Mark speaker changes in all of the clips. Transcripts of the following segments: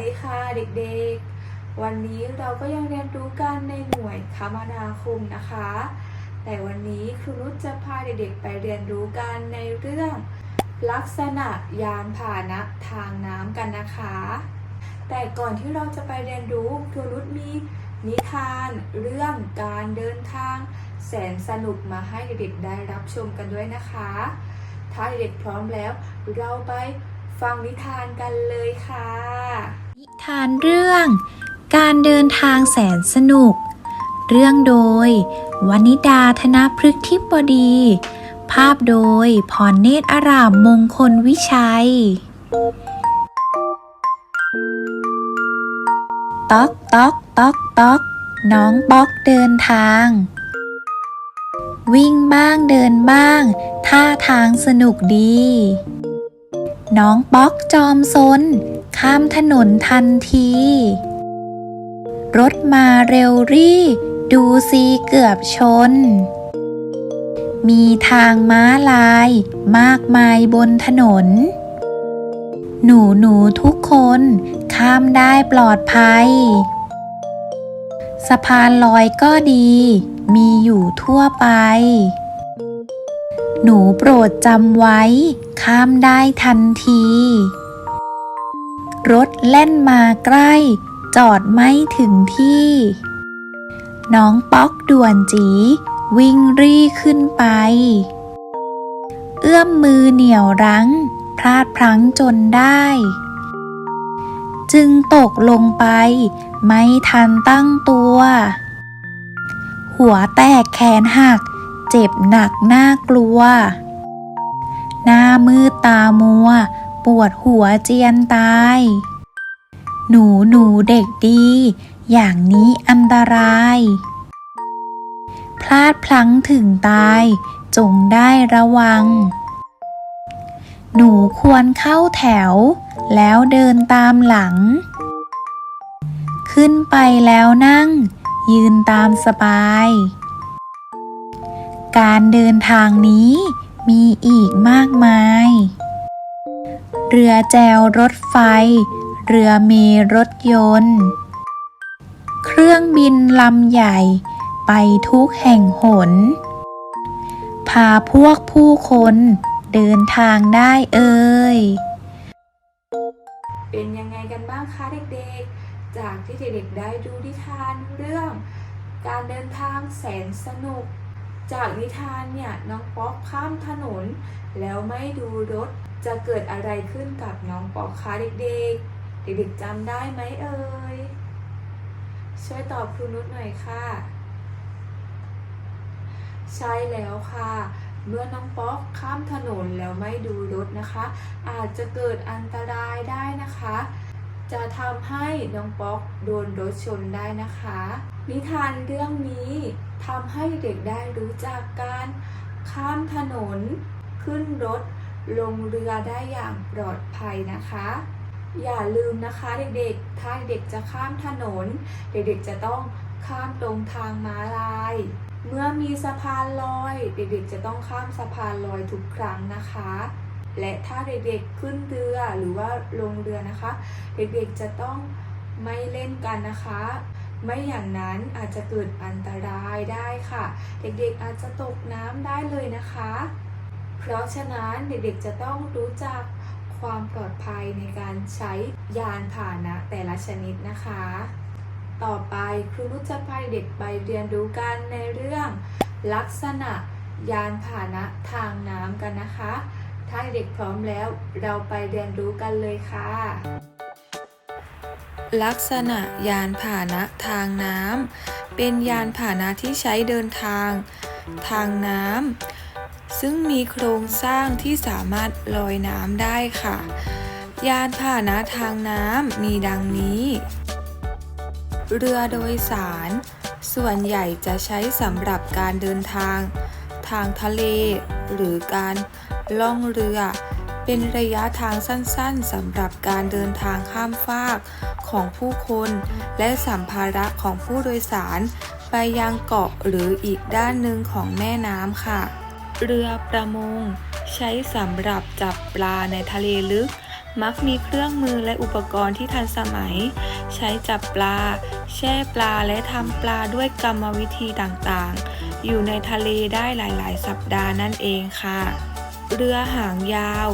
Speaker 1: ดีค่ะเด็กๆ วันนี้เราก็ยังเรียนรู้กันในหน่วยคมนาคมนะคะ แต่วันนี้ครูนุชจะพาเด็กๆไปเรียนรู้กันในเรื่องลักษณะยานพาหนะทางน้ำกันนะคะ แต่ก่อนที่เราจะไปเรียนรู้ครูนุชมีนิทานเรื่องการเดินทางแสนสนุกมาให้เด็กๆได้รับชมกันด้วยนะคะ ถ้าเด็กๆพร้อมแล้วเราไปฟังนิทานกันเลยค่ะ
Speaker 2: นิทานเรื่อง การเดินทางแสนสนุก เรื่องโดยวนิดาธนพฤกษ์ทิบดี ภาพโดยพรเนตรอารามมงคลวิชัย ต๊อกต๊อกต๊อกต๊อก น้องป๊อกเดินทาง วิ่งบ้างเดินบ้าง ท่าทางสนุกดี น้องป๊อกจอมซน ข้ามถนนทันที รถมาเร็วรี่ ดูซีเกือบชน มีทางม้าลายมากมายบนถนน หนูหนูทุกคนข้ามได้ปลอดภัย สะพานลอยก็ดี มีอยู่ทั่วไป หนูโปรดจำไว้ ข้ามได้ทันที รถแล่นมาใกล้ จอดไม่ถึงที่ น้องป๊อกด่วนจี วิ่งรี่ขึ้นไป เอื้อมมือเหนี่ยวรั้ง พลาดพลั้งจนได้ จึงตกลงไป ไม่ทันตั้งตัว หัวแตกแขนหัก เจ็บหนักน่ากลัว หน้ามืดตามัว ปวดหัวเจียนตาย หนูหนูเด็กดี อย่างนี้อันตราย พลาดพลั้งถึงตาย จงได้ระวัง หนูควรเข้าแถว แล้วเดินตามหลัง ขึ้นไปแล้วนั่ง ยืนตามสบาย การเดินทางนี้มีอีกมากมาย เรือแจวรถไฟ เรือเมรถยนต์ เครื่องบินลำใหญ่ ไปทุกแห่งหน พาพวกผู้คนเดินทางได้เอ่ย
Speaker 1: เป็นยังไงกันบ้างคะเด็กๆ จากที่เด็กๆได้ดูนิทานเรื่อง การเดินทางแสนสนุก จากนิทานเนี่ยน้องป๊อกข้ามถนน แล้วไม่ดูรถ จะเกิดอะไรขึ้นกับน้องป๊อกคะเด็กๆ เด็กๆจำได้ไหมเอ่ย ช่วยตอบครูนุชหน่อยค่ะ ใช่แล้วค่ะ เมื่อน้องป๊อกข้ามถนนแล้วไม่ดูรถนะคะ อาจจะเกิดอันตรายได้นะคะ จะทำให้น้องป๊อกโดนรถชนได้นะคะ นิทานเรื่องนี้ทำให้เด็กได้รู้จักการข้ามถนนขึ้นรถ ลงเรือได้อย่างปลอดภัยนะคะ อย่าลืมนะคะเด็กๆ ถ้าเด็กจะข้ามถนน เด็กๆจะต้องข้ามตรงทางม้าลาย เมื่อมีสะพานลอย เด็กๆจะต้องข้ามสะพานลอยทุกครั้งนะคะ และถ้าเด็กๆขึ้นเรือหรือว่าลงเรือนะคะ เด็กๆจะต้องไม่เล่นกันนะคะ ไม่อย่างนั้นอาจจะเกิดอันตรายได้ค่ะ เด็กๆอาจจะตกน้ำได้เลยนะคะ เพราะฉะนั้นเด็กๆจะต้องรู้จักความปลอดภัยในการใช้ยานพาหนะแต่ละชนิดนะคะ ต่อไปครูนุชจะพาเด็กไปเรียนรู้กันในเรื่อง ลักษณะยานพาหนะทางน้ำกันนะคะ ถ้าเด็กพร้อมแล้วเราไปเรียนรู้กันเลยค่ะ ลักษณะยานพาหนะทางน้ำเป็นยานพาหนะที่ใช้เดินทาง ทางน้ำ ซึ่งมีโครงสร้างที่สามารถลอยน้ำได้ค่ะ ยานพาหนะทางน้ำมีดังนี้ เรือโดยสาร ส่วนใหญ่จะใช้สำหรับการเดินทาง ทางทะเล หรือการล่องเรือ เป็นระยะทางสั้นๆสำหรับการเดินทางข้ามฟากของผู้คนและสัมภาระของผู้โดยสารไปยังเกาะหรืออีกด้านหนึ่งของแม่น้ำค่ะ เรือประมง ใช้สำหรับจับปลาในทะเลลึก มักมีเครื่องมือและอุปกรณ์ที่ทันสมัย ใช้จับปลา แช่ปลาและทำปลาด้วยกรรมวิธีต่างๆ อยู่ในทะเลได้หลาย ๆ สัปดาห์นั่นเองค่ะ เรือหางยาว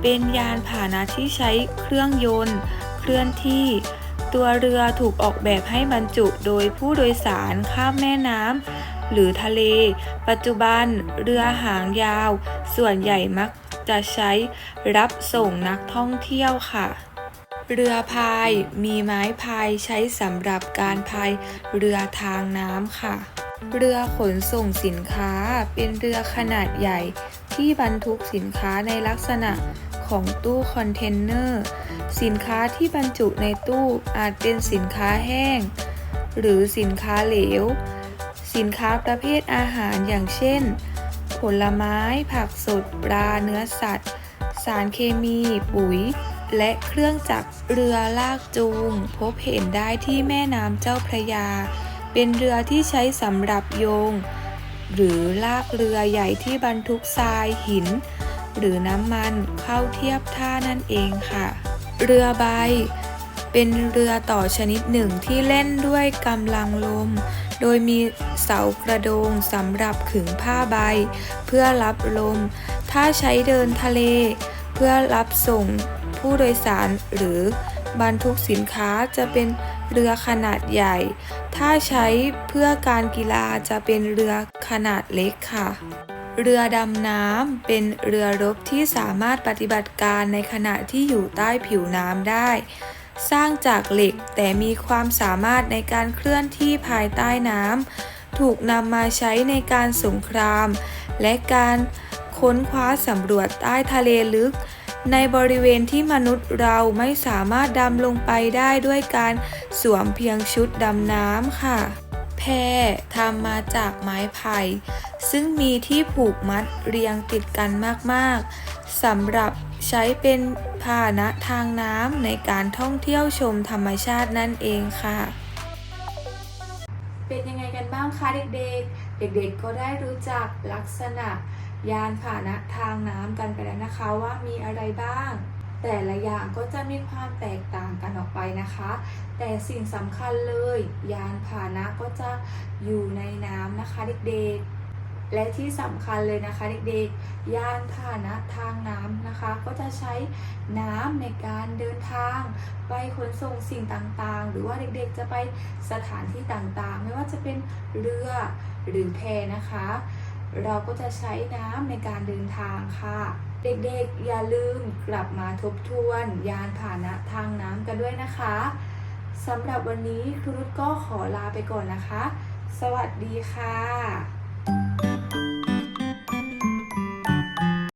Speaker 1: เป็นยานพาหนะที่ใช้เครื่องยนต์ เคลื่อนที่ตัวเรือถูกออกแบบให้บรรจุโดยผู้โดยสารข้ามแม่น้ำ หรือทะเล ปัจจุบันเรือหางยาว ส่วนใหญ่มักจะใช้รับส่งนักท่องเที่ยวค่ะ เรือพาย มีไม้พายใช้สำหรับการพายเรือทางน้ำค่ะ เรือขนส่งสินค้าเป็นเรือขนาดใหญ่ที่บรรทุกสินค้าในลักษณะของตู้คอนเทนเนอร์ สินค้าที่บรรจุในตู้อาจเป็นสินค้าแห้ง หรือสินค้าเหลว สินค้าประเภทอาหารอย่างเช่น ผลไม้ ผักสดปลาเนื้อสัตว์ สารเคมี ปุ๋ย และเครื่องจักรเรือลากจูง พบเห็นได้ที่แม่น้ำเจ้าพระยา เป็นเรือที่ใช้สำหรับโยง หรือลากเรือใหญ่ที่บรรทุกทรายหิน หรือน้ำมันเข้าเทียบท่านั่นเองค่ะ เรือใบ เป็นเรือต่อชนิดหนึ่งที่เล่นด้วยกำลังลม โดยมีเสากระโดงสำหรับขึงผ้าใบ เพื่อรับลม ถ้าใช้เดินทะเล เพื่อรับส่งผู้โดยสารหรือบรรทุกสินค้าจะเป็นเรือขนาดใหญ่ ถ้าใช้เพื่อการกีฬาจะเป็นเรือขนาดเล็กค่ะ เรือดำน้ำเป็นเรือรบที่สามารถปฏิบัติการในขณะที่อยู่ใต้ผิวน้ำได้ สร้างจากเหล็กแต่มีความสามารถในการเคลื่อนที่ภายใต้น้ำถูกนำมาใช้ในการสงคราม และการค้นคว้าสำรวจใต้ทะเลลึก ในบริเวณที่มนุษย์เราไม่สามารถดำลงไปได้ด้วยการสวมเพียงชุดดำน้ำค่ะแพรทำมาจากไม้ไผ่ ซึ่งมีที่ผูกมัดเรียงติดกันมากๆ สำหรับใช้เป็นพาหนะทางน้ำในการท่องเที่ยวชมธรรมชาตินั่นเองค่ะ เป็นยังไงกันบ้างคะเด็กๆ เด็กๆก็ได้รู้จักลักษณะยานพาหนะทางน้ำกันไปแล้วนะคะว่ามีอะไรบ้าง แต่ละอย่างก็จะมีความแตกต่างกันออกไปนะคะ แต่สิ่งสำคัญเลย ยานพาหนะก็จะอยู่ในน้ำนะคะเด็กๆ และที่สำคัญเลยนะคะเด็กๆ ยานพาหนะทางน้ำนะคะ ก็จะใช้น้ำในการเดินทาง ไปขนส่งสิ่งต่างๆ หรือว่าเด็กๆจะไปสถานที่ต่างๆ ไม่ว่าจะเป็นเรือหรือแพนะคะ เราก็จะใช้น้ำในการเดินทางค่ะ เด็กๆ อย่าลืมกลับมาทบทวน ยานพาหนะทางน้ำกันด้วยนะคะสำหรับวันนี้ครูรุตก็ขอลาไปก่อนนะคะ สวัสดีค่ะ